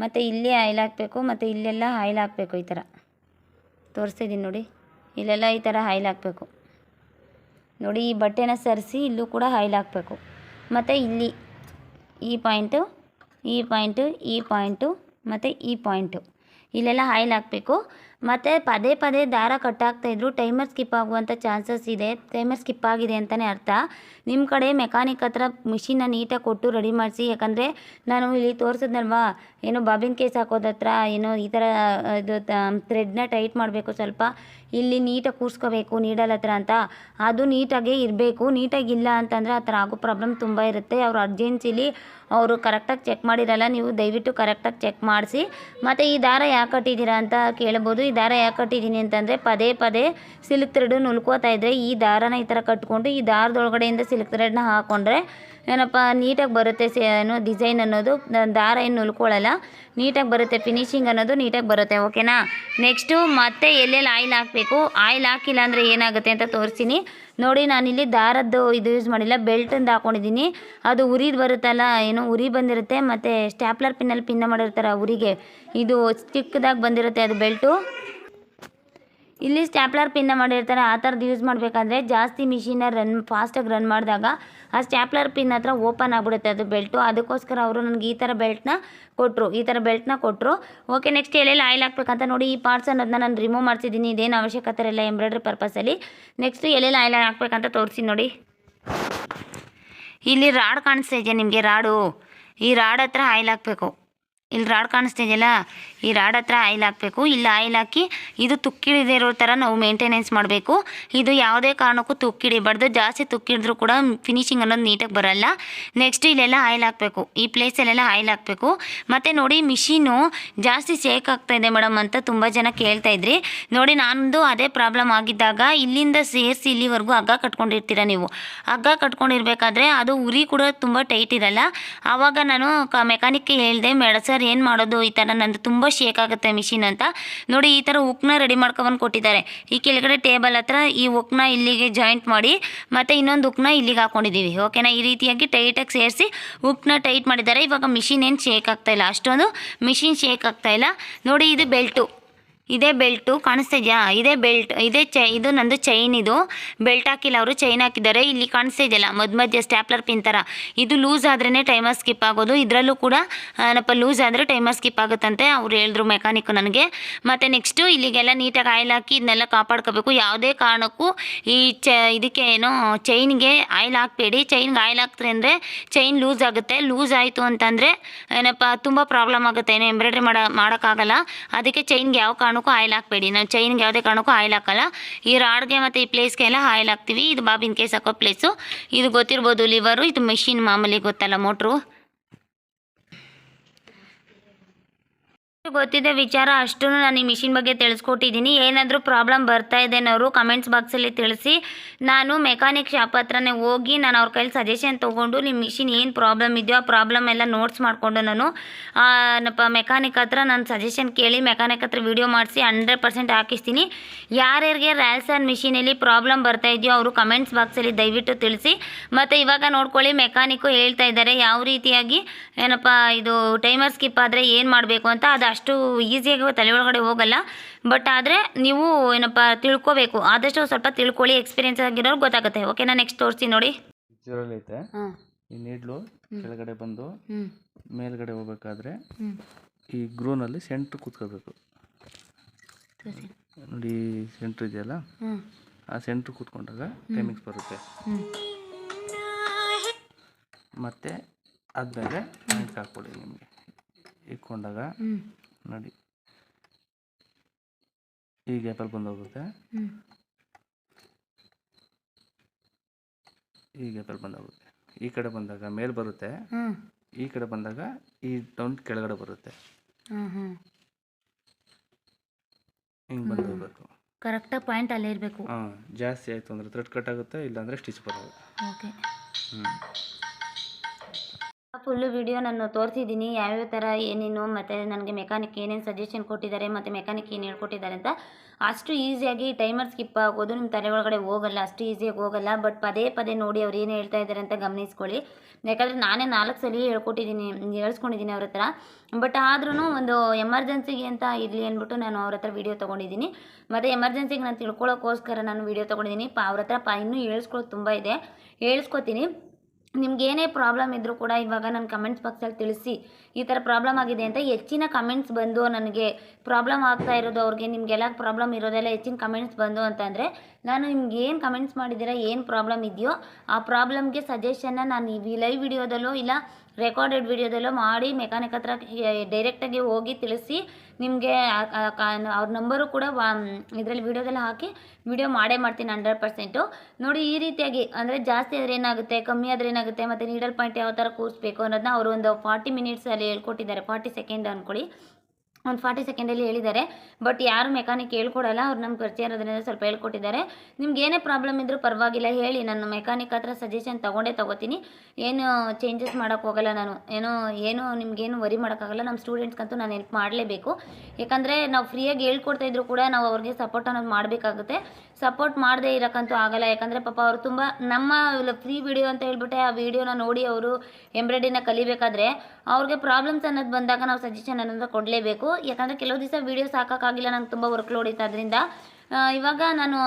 ಮತ್ತು ಇಲ್ಲಿ ಆಯಿಲ್ ಹಾಕಬೇಕು, ಮತ್ತು ಇಲ್ಲೆಲ್ಲ ಆಯಿಲ್ ಹಾಕಬೇಕು ಈ ಥರ. ತೋರಿಸ್ತಿದ್ದೀನಿ ನೋಡಿ, ಇಲ್ಲೆಲ್ಲ ಈ ಥರ ಆಯಿಲ್ ಹಾಕಬೇಕು. ನೋಡಿ, ಈ ಬಟ್ಟೆನ ಸರಿಸಿ ಇಲ್ಲೂ ಕೂಡ ಆಯಿಲ್ ಹಾಕಬೇಕು. ಮತ್ತು ಇಲ್ಲಿ ಈ ಪಾಯಿಂಟು ಈ ಪಾಯಿಂಟು ಈ ಪಾಯಿಂಟು, ಮತ್ತು ಈ ಪಾಯಿಂಟು. ಇಲ್ಲೆಲ್ಲ ಆಯಿಲ್ ಹಾಕಬೇಕು. ಮತ್ತು ಪದೇ ಪದೇ ದಾರ ಕಟ್ಟಾಗ್ತಾಯಿದ್ರು ಟೈಮರ್ ಸ್ಕಿಪ್ ಆಗುವಂಥ ಚಾನ್ಸಸ್ ಇದೆ, ಟೈಮರ್ ಸ್ಕಿಪ್ ಆಗಿದೆ ಅಂತಲೇ ಅರ್ಥ. ನಿಮ್ಮ ಕಡೆ ಮೆಕ್ಯಾನಿಕ್ ಹತ್ರ ಮಿಷಿನ್ನ ನೀಟಾಗಿ ಕೊಟ್ಟು ರೆಡಿ ಮಾಡಿಸಿ, ಯಾಕಂದರೆ ನಾನು ಇಲ್ಲಿ ತೋರಿಸಿದ್ನಲ್ವಾ, ಏನೋ ಬಾಬಿನ್ ಕೇಸ್ ಹಾಕೋದತ್ರ ಏನೋ ಈ ಥರ ಇದು ಥ್ರೆಡ್ನ ಟೈಟ್ ಮಾಡಬೇಕು ಸ್ವಲ್ಪ. ಇಲ್ಲಿ ನೀಟಾಗಿ ಕೂರಿಸ್ಕೋಬೇಕು, ನೀಡಲ್ ಹತ್ರ ಅಂತ. ಅದು ನೀಟಾಗೇ ಇರಬೇಕು. ನೀಟಾಗಿಲ್ಲ ಅಂತಂದರೆ ಆ ಥರ ಆಗೋ ಪ್ರಾಬ್ಲಮ್ ತುಂಬ ಇರುತ್ತೆ. ಅವ್ರು ಅರ್ಜೆನ್ಸಿಲಿ ಅವರು ಕರೆಕ್ಟಾಗಿ ಚೆಕ್ ಮಾಡಿರಲ್ಲ, ನೀವು ದಯವಿಟ್ಟು ಕರೆಕ್ಟಾಗಿ ಚೆಕ್ ಮಾಡಿಸಿ. ಮತ್ತು ಈ ದಾರ ಯಾಕೆ ಕಟ್ಟಿದ್ದೀರಾ ಅಂತ ಕೇಳ್ಬೋದು. ಈ ದಾರ ಯಾಕೆ ಕಟ್ಟಿದ್ದೀನಿ ಅಂತಂದರೆ ಪದೇ ಪದೇ ಸಿಲ್ಕ್ ಥ್ರೆಡು ನುಲ್ಕೋತಾ ಇದ್ದರೆ ಈ ದಾರನ ಈ ಥರ ಕಟ್ಕೊಂಡು ಈ ದಾರದೊಳಗಡೆಯಿಂದ ಸಿಲ್ಕ್ ಥ್ರೆಡ್ನ ಹಾಕ್ಕೊಂಡ್ರೆ ಏನಪ್ಪ, ನೀಟಾಗಿ ಬರುತ್ತೆ ಸೇ, ಏನು ಡಿಸೈನ್ ಅನ್ನೋದು. ದಾರ ಏನು ಉಳ್ಕೊಳ್ಳಲ್ಲ. ನೀಟಾಗಿ ಬರುತ್ತೆ ಫಿನಿಶಿಂಗ್ ಅನ್ನೋದು ನೀಟಾಗಿ ಬರುತ್ತೆ ಓಕೆನಾ ನೆಕ್ಸ್ಟು ಮತ್ತೆ ಎಲ್ಲೆಲ್ಲಿ ಆಯಿಲ್ ಹಾಕಬೇಕು? ಆಯಿಲ್ ಹಾಕಿಲ್ಲ ಅಂದರೆ ಏನಾಗುತ್ತೆ ಅಂತ ತೋರಿಸ್ತೀನಿ. ನೋಡಿ ನಾನಿಲ್ಲಿ ದಾರದ್ದು ಇದು ಯೂಸ್ ಮಾಡಿಲ್ಲ ಬೆಲ್ಟಿಂದ ಹಾಕೊಂಡಿದ್ದೀನಿ. ಅದು ಉರಿದು ಬರುತ್ತಲ್ಲ, ಏನು ಉರಿ ಬಂದಿರುತ್ತೆ, ಮತ್ತು ಸ್ಟ್ಯಾಪ್ಲರ್ ಪಿನ್ನಲ್ಲಿ ಪಿನ್ನ ಮಾಡಿರ್ತಾರೆ ಉರಿಗೆ. ಇದು ಚಿಕ್ಕದಾಗಿ ಬಂದಿರುತ್ತೆ ಅದು ಬೆಲ್ಟು ಇಲ್ಲಿ ಸ್ಟ್ಯಾಪ್ಲರ್ ಪಿನ್ನ ಮಾಡಿರ್ತಾರೆ, ಆ ಥರದ್ದು ಯೂಸ್ ಮಾಡಬೇಕಾದ್ರೆ ಜಾಸ್ತಿ ಮಿಷಿನ ರನ್ ಫಾಸ್ಟಾಗಿ ರನ್ ಮಾಡಿದಾಗ ಆ ಸ್ಟ್ಯಾಪ್ಲರ್ ಪಿನ್ ಹತ್ರ ಓಪನ್ ಆಗಿಬಿಡುತ್ತೆ ಅದು ಬೆಲ್ಟು ಅದಕ್ಕೋಸ್ಕರ ಅವರು ನನಗೆ ಈ ಥರ ಬೆಲ್ಟ್ನ ಕೊಟ್ಟರು ಈ ಥರ ಬೆಲ್ಟ್ನ ಕೊಟ್ಟರು ಓಕೆ ನೆಕ್ಸ್ಟ್ ಎಲ್ಲೆಲ್ಲಿ ಆಯಿಲ್ ಹಾಕ್ಬೇಕಂತ ನೋಡಿ ಈ ಪಾರ್ಟ್ಸ್ ಅನ್ನೋದನ್ನ ನಾನು ರಿಮೂವ್ ಮಾಡ್ತಿದ್ದೀನಿ ಇದೇನು ಅವಶ್ಯಕತೆ ಇಲ್ಲ ಎಂಬ್ರಾಯ್ಡ್ರಿ ಪರ್ಪಸಲ್ಲಿ ನೆಕ್ಸ್ಟು ಎಲ್ಲೆಲ್ಲಿ ಆಯಿಲ್ ಹಾಕ್ಬೇಕಂತ ತೋರಿಸಿ ನೋಡಿ. ಇಲ್ಲಿ ರಾಡ್ ಕಾಣಿಸ್ತಾ ಇದೆಯಾ ನಿಮಗೆ, ರಾಡು. ಈ ರಾಡ್ ಹತ್ರ ಆಯಿಲ್ ಹಾಕಬೇಕು. ಇಲ್ಲಿ ರಾಡ್ ಕಾಣಿಸ್ತಿದೆಯಲ್ಲ ಈ ರಾಡ್ ಹತ್ರ ಆಯಿಲ್ ಹಾಕಬೇಕು. ಇಲ್ಲಿ, ಆಯಿಲ್ ಹಾಕಿ ಇದು ತುಕ್ಕಿಡದೇ ಇರೋ ಥರ ನಾವು ಮೇಂಟೆನೆನ್ಸ್ ಮಾಡಬೇಕು. ಇದು ಯಾವುದೇ ಕಾರಣಕ್ಕೂ ತುಕ್ಕಿಡಿಬಾರ್ದು ಜಾಸ್ತಿ ತುಕ್ಕಿಡಿದ್ರೂ ಕೂಡ ಫಿನಿಶಿಂಗ್ ಅನ್ನೋದು ನೀಟಾಗಿ ಬರಲ್ಲ. ನೆಕ್ಸ್ಟ್ ಇಲ್ಲೆಲ್ಲ ಆಯಿಲ್ ಹಾಕಬೇಕು. ಈ ಪ್ಲೇಸಲ್ಲೆಲ್ಲ ಆಯಿಲ್ ಹಾಕಬೇಕು. ಮತ್ತು ನೋಡಿ, ಮಿಷಿನು ಜಾಸ್ತಿ ಶೇಕ್ ಆಗ್ತಾ ಇದೆ ಮೇಡಮ್ ಅಂತ ತುಂಬ ಜನ ಕೇಳ್ತಾ ಇದ್ರಿ. ನೋಡಿ, ನಾನೊಂದು ಅದೇ ಪ್ರಾಬ್ಲಮ್ ಆಗಿದ್ದಾಗ ಇಲ್ಲಿಂದ ಸೇರಿಸಿ ಇಲ್ಲಿವರೆಗೂ ಹಗ್ಗ ಕಟ್ಕೊಂಡಿರ್ತೀರ ನೀವು? ಹಗ್ಗ ಕಟ್ಕೊಂಡಿರ್ಬೇಕಾದ್ರೆ ಅದು ಉರಿ ಕೂಡ ತುಂಬ ಟೈಟ್ ಇರಲ್ಲ. ಆವಾಗ ನಾನು ಮೆಕ್ಯಾನಿಕ್ಗೆ ಹೇಳಿದೆ, ಮೇಡ ಸರ್, ಏನು ಮಾಡೋದು? ಈ ಥರ ನಂದು ತುಂಬ ಶೇಕ್ ಆಗುತ್ತೆ ಮಿಷಿನ್ ಅಂತ. ನೋಡಿ, ಈ ಥರ ಉಕ್ನ ರೆಡಿ ಮಾಡ್ಕೊಬಂದು ಕೊಟ್ಟಿದ್ದಾರೆ. ಈ ಕೆಳಗಡೆ ಟೇಬಲ್ ಹತ್ರ ಈ ಉಕ್ನ ಇಲ್ಲಿಗೆ ಜಾಯಿಂಟ್ ಮಾಡಿ, ಮತ್ತು ಇನ್ನೊಂದು ಉಕ್ನ ಇಲ್ಲಿಗೆ ಹಾಕೊಂಡಿದ್ದೀವಿ ಓಕೆನಾ ಈ ರೀತಿಯಾಗಿ ಟೈಟಾಗಿ ಸೇರಿಸಿ ಉಕ್ನ ಟೈಟ್ ಮಾಡಿದ್ದಾರೆ. ಇವಾಗ ಮಿಷಿನ್ ಏನು ಶೇಕ್ ಆಗ್ತಾಯಿಲ್ಲ ಅಷ್ಟೊಂದು ಮಿಷಿನ್ ಶೇಕ್ ಆಗ್ತಾಯಿಲ್ಲ ನೋಡಿ, ಇದು ಬೆಲ್ಟು. ಇದೇ ಬೆಲ್ಟು ಕಾಣಿಸ್ತಾ ಇದೆಯಾ ಇದೇ ಬೆಲ್ಟ್, ಇದೇ ಚೈ, ಇದು ನಂದು ಚೈನ್ ಇದು. ಬೆಲ್ಟ್ ಹಾಕಿಲ್ಲ ಅವರು, ಚೈನ್ ಹಾಕಿದ್ದಾರೆ. ಇಲ್ಲಿ ಕಾಣಿಸ್ತಾ ಇದೆಯಲ್ಲ ಮಧ್ಯ ಮಧ್ಯ ಸ್ಟ್ಯಾಪ್ಲರ್ ಪಿನ್ ಥರ ಇದು ಲೂಸ್ ಆದ್ರೇ ಟೈಮರ್ ಸ್ಕಿಪ್ ಆಗೋದು. ಇದರಲ್ಲೂ ಕೂಡ ಏನಪ್ಪ, ಲೂಸ್ ಆದರೆ ಟೈಮರ್ ಸ್ಕಿಪ್ ಆಗುತ್ತಂತೆ ಅವ್ರು ಹೇಳಿದ್ರು ಮೆಕ್ಯಾನಿಕ್ ನನಗೆ. ಮತ್ತು ನೆಕ್ಸ್ಟು ಇಲ್ಲಿಗೆಲ್ಲ ನೀಟಾಗಿ ಆಯಿಲ್ ಹಾಕಿ ಇದನ್ನೆಲ್ಲ ಕಾಪಾಡ್ಕೋಬೇಕು. ಯಾವುದೇ ಕಾರಣಕ್ಕೂ ಈ ಚ, ಇದಕ್ಕೆ ಏನು ಚೈನ್ಗೆ ಆಯಿಲ್ ಹಾಕಬೇಡಿ. ಚೈನ್ಗೆ ಆಯಿಲ್ ಹಾಕ್ತಾರೆ ಅಂದರೆ ಚೈನ್ ಲೂಸ್ ಆಗುತ್ತೆ. ಲೂಸ್ ಆಯಿತು ಅಂತಂದರೆ ಏನಪ್ಪ, ತುಂಬ ಪ್ರಾಬ್ಲಮ್ ಆಗುತ್ತೆ. ಏನು ಎಂಬ್ರಾಯ್ಡ್ರಿ ಮಾಡ, ಮಾಡೋಕ್ಕಾಗಲ್ಲ. ಅದಕ್ಕೆ ಚೈನ್ಗೆ ಯಾವ ಕಾರಣಕ್ಕೂ ಆಯಿಲ್ ಹಾಕಬೇಡಿ. ನಾವು ಚೈನ್ಗೆ ಯಾವುದೇ ಕಾರಣಕ್ಕೂ ಆಯಿಲ್ ಹಾಕಲ್ಲ. ಈ ರಾಡ್ಗೆ ಮತ್ತು ಈ ಪ್ಲೇಸ್ಗೆಲ್ಲ ಆಯಿಲ್ ಹಾಕ್ತೀವಿ. ಇದು ಬಾಬಿನ ಕೇಸ್ ಹಾಕೋ ಪ್ಲೇಸು ಇದು ಗೊತ್ತಿರ್ಬೋದು ಲಿವರು ಇದು ಮೆಷಿನ್ ಮಾಮೂಲಿ ಗೊತ್ತಲ್ಲ ಮೋಟ್ರು ಗೊತ್ತಿದೆ ವಿಚಾರ ಅಷ್ಟು ನಾನು ಈ ಮಿಷಿನ್ ಬಗ್ಗೆ ತಿಳಿಸ್ಕೊಟ್ಟಿದ್ದೀನಿ. ಏನಾದರೂ ಪ್ರಾಬ್ಲಮ್ ಬರ್ತಾ ಇದೆ ಅನ್ನೋರು ಕಮೆಂಟ್ಸ್ ಬಾಕ್ಸಲ್ಲಿ ತಿಳಿಸಿ. ನಾನು ಮೆಕ್ಯಾನಿಕ್ ಶಾಪ್ ಹತ್ರನೇ ಹೋಗಿ ನಾನು ಅವ್ರ ಕೈಲಿ ಸಜೆಷನ್ ತೊಗೊಂಡು ನಿಮ್ಮ ಮಿಷಿನ್ ಏನು ಪ್ರಾಬ್ಲಮ್ ಇದೆಯೋ ಆ ಪ್ರಾಬ್ಲಮ್ ಎಲ್ಲ ನೋಟ್ಸ್ ಮಾಡಿಕೊಂಡು ನಾನು ಮೆಕ್ಯಾನಿಕ್ ಹತ್ರ ನಾನು ಸಜೆಷನ್ ಕೇಳಿ ಮೆಕ್ಯಾನಿಕ್ ಹತ್ರ ವಿಡಿಯೋ ಮಾಡಿಸಿ ಹಂಡ್ರೆಡ್ ಪರ್ಸೆಂಟ್ ಹಾಕಿಸ್ತೀನಿ. ಯಾರ್ಯಾರಿಗೆ ರ್ಯಾಲ್ಸನ್ ಮಿಷಿನಲ್ಲಿ ಪ್ರಾಬ್ಲಮ್ ಬರ್ತಾ ಇದೆಯೋ ಅವರು ಕಮೆಂಟ್ಸ್ ಬಾಕ್ಸಲ್ಲಿ ದಯವಿಟ್ಟು ತಿಳಿಸಿ. ಮತ್ತು ಇವಾಗ ನೋಡ್ಕೊಳ್ಳಿ ಮೆಕ್ಯಾನಿಕ್ಕು ಹೇಳ್ತಾ ಇದ್ದಾರೆ. ಯಾವ ರೀತಿಯಾಗಿ ಏನಪ್ಪ ಇದು ಟೈಮರ್ ಸ್ಕಿಪ್ ಆದರೆ ಏನು ಮಾಡಬೇಕು ಅಂತ ಅದು ಅಷ್ಟು ಈಸಿಯಾಗಿ ತಲೆ ಒಳಗಡೆ ಹೋಗಲ್ಲ. ಬಟ್ ಆದರೆ ನೀವು ಏನಪ್ಪ ತಿಳ್ಕೊಬೇಕು. ಆದಷ್ಟು ಸ್ವಲ್ಪ ತಿಳ್ಕೊಳ್ಳಿ ಎಕ್ಸ್ಪೀರಿಯನ್ಸ್ ಆಗಿರೋರು ಗೊತ್ತಾಗುತ್ತೆ. ಓಕೆನಾ ನೆಕ್ಸ್ಟ್ ತೋರಿಸಿ ನೋಡಿ. ಐತೆ. ಈ ನೀಡ್ಲು ಕೆಳಗಡೆ ಬಂದು ಮೇಲ್ಗಡೆ ಹೋಗ್ಬೇಕಾದ್ರೆ ಈ ಗ್ರೂನಲ್ಲಿ ಸೆಂಟ್ರ್ ಕೂತ್ಕೋಬೇಕು. ನೋಡಿ ಸೆಂಟ್ರ್ ಇದೆಯಲ್ಲ? ಆ ಸೆಂಟ್ರ್ ಕೂತ್ಕೊಂಡಾಗ ಟೈಮಿಂಗ್ಸ್ ಬರುತ್ತೆ. ಮತ್ತೆ ಆದಮೇಲೆ ಹಾಕ್ಕೊಡಿ ನಿಮಗೆ. ಇಟ್ಕೊಂಡಾಗ ನೋಡಿ. ಈ ಗ್ಯಾಪಲ್ಲಿ ಬಂದು ಹೋಗುತ್ತೆ ಈ ಗ್ಯಾಪಲ್ಲಿ ಬಂದು ಹೋಗುತ್ತೆ ಈ ಕಡೆ ಬಂದಾಗ ಮೇಲೆ ಬರುತ್ತೆ. ಈ ಕಡೆ ಬಂದಾಗ ಈ ಟೌನ್ ಕೆಳಗಡೆ ಬರುತ್ತೆ. ಹಿಂಗೆ ಬಂದು ಹೋಗ್ಬೇಕು ಕರೆಕ್ಟಾಗಿ ಪಾಯಿಂಟ್ ಅಲ್ಲೇ ಇರಬೇಕು. ಹಾಂ ಜಾಸ್ತಿ ಆಯಿತು ಅಂದರೆ ಥ್ರೆಡ್ ಕಟ್ ಆಗುತ್ತೆ ಇಲ್ಲಾಂದರೆ ಸ್ಟಿಚ್ ಬರೋದು ಓಕೆ ಹ್ಞೂ ಫುಲ್ಲು ವಿಡಿಯೋ ನಾನು ತೋರಿಸಿದ್ದೀನಿ. ಯಾವ್ಯಾವ ಥರ ಏನೇನು ಮತ್ತು ನನಗೆ ಮೆಕ್ಯಾನಿಕ್ ಏನೇನು ಸಜೆಷನ್ ಕೊಟ್ಟಿದ್ದಾರೆ ಮತ್ತು ಮೆಕ್ಯಾನಿಕ್ ಏನು ಹೇಳ್ಕೊಟ್ಟಿದ್ದಾರೆ ಅಂತ ಅಷ್ಟು ಈಸಿಯಾಗಿ ಟೈಮರ್ ಸ್ಕಿಪ್ ಆಗೋದು ನಿಮ್ಮ ತಲೆ ಒಳಗಡೆ ಹೋಗಲ್ಲ. ಅಷ್ಟು ಈಸಿಯಾಗಿ ಹೋಗಲ್ಲ. ಬಟ್ ಪದೇ ಪದೇ ನೋಡಿ ಅವ್ರು ಏನು ಹೇಳ್ತಾ ಇದ್ದಾರೆ ಅಂತ ಗಮನಿಸ್ಕೊಳ್ಳಿ. ಯಾಕಂದರೆ ನಾನೇ ನಾಲ್ಕು ಸಲ ಹೇಳ್ಕೊಟ್ಟಿದ್ದೀನಿ, ಹೇಳ್ಸ್ಕೊಂಡಿದ್ದೀನಿ ಅವ್ರ ಹತ್ರ. ಬಟ್ ಆದ್ರೂ ಒಂದು ಎಮರ್ಜೆನ್ಸಿಗೆ ಅಂತ ಇರಲಿ ಅಂದ್ಬಿಟ್ಟು ನಾನು ಅವ್ರ ಹತ್ರ ವೀಡಿಯೋ ತೊಗೊಂಡಿದ್ದೀನಿ. ಮತ್ತು ಎಮರ್ಜೆನ್ಸಿಗೆ ನಾನು ತಿಳ್ಕೊಳ್ಳೋಕ್ಕೋಸ್ಕರ ನಾನು ವೀಡಿಯೋ ತೊಗೊಂಡಿದ್ದೀನಿ. ಪಾ ಅವ್ರ ಹತ್ರ ಪಾ ಇನ್ನೂ ಹೇಳ್ಸ್ಕೊಳ್ಳೋದು ತುಂಬ ಇದೆ. ಹೇಳ್ಸ್ಕೊತೀನಿ. ನಿಮ್ಗೆ ಏನೇ ಪ್ರಾಬ್ಲಮ್ ಇದ್ದರೂ ಕೂಡ ಇವಾಗ ನನ್ನ ಕಮೆಂಟ್ಸ್ ಬಾಕ್ಸಲ್ಲಿ ತಿಳಿಸಿ ಈ ಥರ ಪ್ರಾಬ್ಲಮ್ ಆಗಿದೆ ಅಂತ ಹೆಚ್ಚಿನ ಕಮೆಂಟ್ಸ್ ಬಂದು ನನಗೆ ಪ್ರಾಬ್ಲಮ್ ಆಗ್ತಾ ಇರೋದು, ಅವ್ರಿಗೆ ನಿಮಗೆಲ್ಲ ಪ್ರಾಬ್ಲಮ್ ಇರೋದೆಲ್ಲ ಹೆಚ್ಚಿನ ಕಮೆಂಟ್ಸ್ ಬಂದು ಅಂತಂದರೆ ನಾನು ನಿಮ್ಗೆ ಏನು ಕಮೆಂಟ್ಸ್ ಮಾಡಿದ್ದೀರಾ, ಏನು ಪ್ರಾಬ್ಲಮ್ ಇದೆಯೋ ಆ ಪ್ರಾಬ್ಲಮ್ಗೆ ಸಜೆಷನ್ನ ನಾನು ಈ ಲೈವ್ ವಿಡಿಯೋದಲ್ಲೋ ಇಲ್ಲ ರೆಕಾರ್ಡೆಡ್ ವಿಡಿಯೋದಲ್ಲೋ ಮಾಡಿ ಮೆಕ್ಯಾನಿಕ್ ಹತ್ರ ಡೈರೆಕ್ಟಾಗಿ ಹೋಗಿ ತಿಳಿಸಿ ನಿಮಗೆ ಅವ್ರ ನಂಬರು ಕೂಡ ಇದರಲ್ಲಿ ವಿಡಿಯೋದಲ್ಲಿ ಹಾಕಿ ವಿಡಿಯೋ ಮಾಡೇ ಮಾಡ್ತೀನಿ ಹಂಡ್ರೆಡ್ ಪರ್ಸೆಂಟು ನೋಡಿ ಈ ರೀತಿಯಾಗಿ, ಅಂದರೆ ಜಾಸ್ತಿ ಆದರೆ ಏನಾಗುತ್ತೆ, ಕಮ್ಮಿ ಆದರೆ ಏನಾಗುತ್ತೆ, ಮತ್ತು ನೀಡಲ್ ಪಾಯಿಂಟ್ ಯಾವ ಥರ ಕೂರಿಸ್ಬೇಕು ಅನ್ನೋದನ್ನ ಅವರು ಒಂದು ಫಾರ್ಟಿ ಮಿನಿಟ್ಸಲ್ಲಿ ಹೇಳ್ಕೊಟ್ಟಿದ್ದಾರೆ ಫಾರ್ಟಿ ಸೆಕೆಂಡ್ ಅಂದ್ಕೊಳ್ಳಿ ಒಂದು ಫಾರ್ಟಿ ಸೆಕೆಂಡಲ್ಲಿ ಹೇಳಿದ್ದಾರೆ. ಬಟ್ ಯಾರು ಮೆಕ್ಯಾನಿಕ್ ಹೇಳ್ಕೊಡಲ್ಲ, ಅವ್ರು ನಮ್ಗೆ ಪರಿಚಯ ಇರೋದ್ರಿಂದ ಸ್ವಲ್ಪ ಹೇಳ್ಕೊಟ್ಟಿದ್ದಾರೆ. ನಿಮ್ಗೆ ಏನೇ ಪ್ರಾಬ್ಲಮ್ ಇದ್ದರೂ ಪರವಾಗಿಲ್ಲ, ಹೇಳಿ. ನಾನು ಮೆಕ್ಯಾನಿಕ್ ಹತ್ರ ಸಜೆಷನ್ ತೊಗೊಂಡೇ ತೊಗೋತೀನಿ. ಏನು ಚೇಂಜಸ್ ಹೋಗಲ್ಲ ನಾನು. ಏನೋ, ಏನು, ನಿಮ್ಗೇನು ವರಿ ಮಾಡೋಕ್ಕಾಗಲ್ಲ. ನಮ್ಮ ಸ್ಟೂಡೆಂಟ್ಸ್ಗಂತೂ ನಾನು ಹೆಲ್ಪ್ ಮಾಡಲೇಬೇಕು. ಯಾಕಂದರೆ ನಾವು ಫ್ರೀಯಾಗಿ ಹೇಳ್ಕೊಡ್ತಾ ಇದ್ರು ಕೂಡ ನಾವು ಅವ್ರಿಗೆ ಸಪೋರ್ಟ್ ಅನ್ನೋದು ಮಾಡಬೇಕಾಗುತ್ತೆ. ಸಪೋರ್ಟ್ ಮಾಡದೇ ಇರೋಕ್ಕಂತೂ ಆಗಲ್ಲ. ಯಾಕಂದರೆ ಪಾಪ ಅವರು ತುಂಬ ನಮ್ಮ ಫ್ರೀ ವಿಡಿಯೋ ಅಂತ ಹೇಳ್ಬಿಟ್ಟೆ ಆ ವಿಡಿಯೋನ ನೋಡಿ ಅವರು ಎಂಬ್ರಾಯ್ಡ್ರಿನ ಕಲಿಬೇಕಾದ್ರೆ ಅವ್ರಿಗೆ ಪ್ರಾಬ್ಲಮ್ಸ್ ಅನ್ನೋದು ಬಂದಾಗ ನಾವು ಸಜೆಷನ್ ಅನ್ನೋದು ಕೊಡಲೇಬೇಕು. ಯಾಕಂದರೆ ಕೆಲವು ದಿವಸ ವೀಡಿಯೋಸ್ ಹಾಕೋಕ್ಕಾಗಿಲ್ಲ, ನಂಗೆ ತುಂಬ ವರ್ಕ್ ಲೋಡ್ ಇತ್ತು ಅದರಿಂದ ಇವಾಗ ನಾನು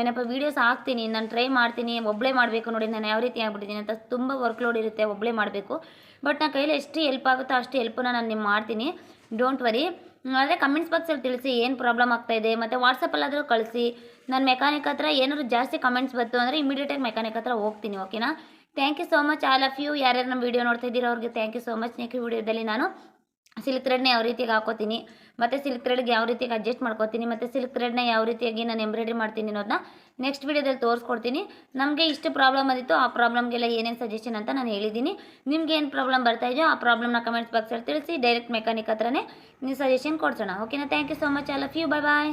ಏನಪ್ಪ ವೀಡಿಯೋಸ್ ಹಾಕ್ತೀನಿ, ನಾನು ಟ್ರೈ ಮಾಡ್ತೀನಿ ಒಬ್ಬಳೇ ಮಾಡಬೇಕು ನೋಡಿ, ನಾನು ಯಾವ ರೀತಿ ಆಗ್ಬಿಟ್ಟಿದ್ದೀನಿ ಅಂತ ತುಂಬ ವರ್ಕ್ ಲೋಡ್ ಇರುತ್ತೆ ಒಬ್ಬಳೇ ಮಾಡಬೇಕು. ಬಟ್ ನನ್ನ ಕೈಯಲ್ಲಿ ಎಷ್ಟು ಹೆಲ್ಪ್ ಆಗುತ್ತೋ ಅಷ್ಟು ಹೆಲ್ಪನ್ನ ನಾನು ನಿಮ್ಗೆ ಮಾಡ್ತೀನಿ. ಡೋಂಟ್ ವರಿ ಆದರೆ ಕಮೆಂಟ್ಸ್ ಬಾಕ್ಸಲ್ಲಿ ತಿಳಿಸಿ ಏನು ಪ್ರಾಬ್ಲಮ್ ಆಗ್ತಾ ಇದೆ, ಮತ್ತು ವಾಟ್ಸಪ್ಪಲ್ಲಾದರೂ ಕಳಿಸಿ. ನಾನು ಮೆಕ್ಯಾನಿಕ್ ಹತ್ರ ಏನಾದರೂ ಜಾಸ್ತಿ ಕಮೆಂಟ್ಸ್ ಬಂತು ಅಂದರೆ ಇಮಿಡಿಯೇಟಾಗಿ ಮೆಕ್ಯಾನಿಕ್ ಹತ್ರ ಹೋಗ್ತೀನಿ ಓಕೆನಾ thank you so much all of you ಯಾರ್ಯಾರು ನಮ್ಮ ವೀಡಿಯೋ ನೋಡ್ತಾ ಇದ್ದೀರೋ ಅವ್ರಿಗೆ thank you so much next ವೀಡಿಯೋದಲ್ಲಿ ನಾನು ಸಿಲ್ಕ್ ಥ್ರೆಡ್ನ ಯಾವ ರೀತಿಯಾಗಿ ಹಾಕೋತೀನಿ, ಮತ್ತು ಸಿಲ್ಕ್ ಥ್ರೆಡ್ಗೆ ಯಾವ ರೀತಿಯಾಗಿ ಅಡ್ಜಸ್ಟ್ ಮಾಡ್ಕೋತೀನಿ, ಮತ್ತು ಸಿಲ್ಕ್ ಥ್ರೆಡ್ನ ಯಾವ ರೀತಿಯಾಗಿ ನಾನು ಎಂಬ್ರಾಯ್ಡ್ರಿ ಮಾಡ್ತೀನಿ ಅನ್ನೋದನ್ನ ನೆಕ್ಸ್ಟ್ ವೀಡಿಯೋದಲ್ಲಿ ತೋರಿಸ್ಕೊಡ್ತೀನಿ. ನಮಗೆ ಇಷ್ಟು ಪ್ರಾಬ್ಲಮ್ ಬಂದಿತ್ತು, ಆ ಪ್ರಾಬ್ಲಮ್ಗೆಲ್ಲ ಏನೇನು ಸಜೆಷನ್ ಅಂತ ನಾನು ಹೇಳಿದ್ದೀನಿ. ನಿಮ್ಗೆ ಏನು ಪ್ರಾಬ್ಲಮ್ ಬರ್ತಾ ಇದೆಯೋ ಆ ಪ್ರಾಬ್ಲಮ್ನ ಕಮೆಂಟ್ಸ್ ಬಾಕ್ಸಲ್ಲಿ ತಿಳಿಸಿ ಡೈರೆಕ್ಟ್ ಮೆಕ್ಯಾನಿಕ್ ಹತ್ರನೇ ನೀವು ಸಜೆಷನ್ ಕೊಡ್ಸೋಣ. ಓಕೆನಾ thank you so much all of you bye bye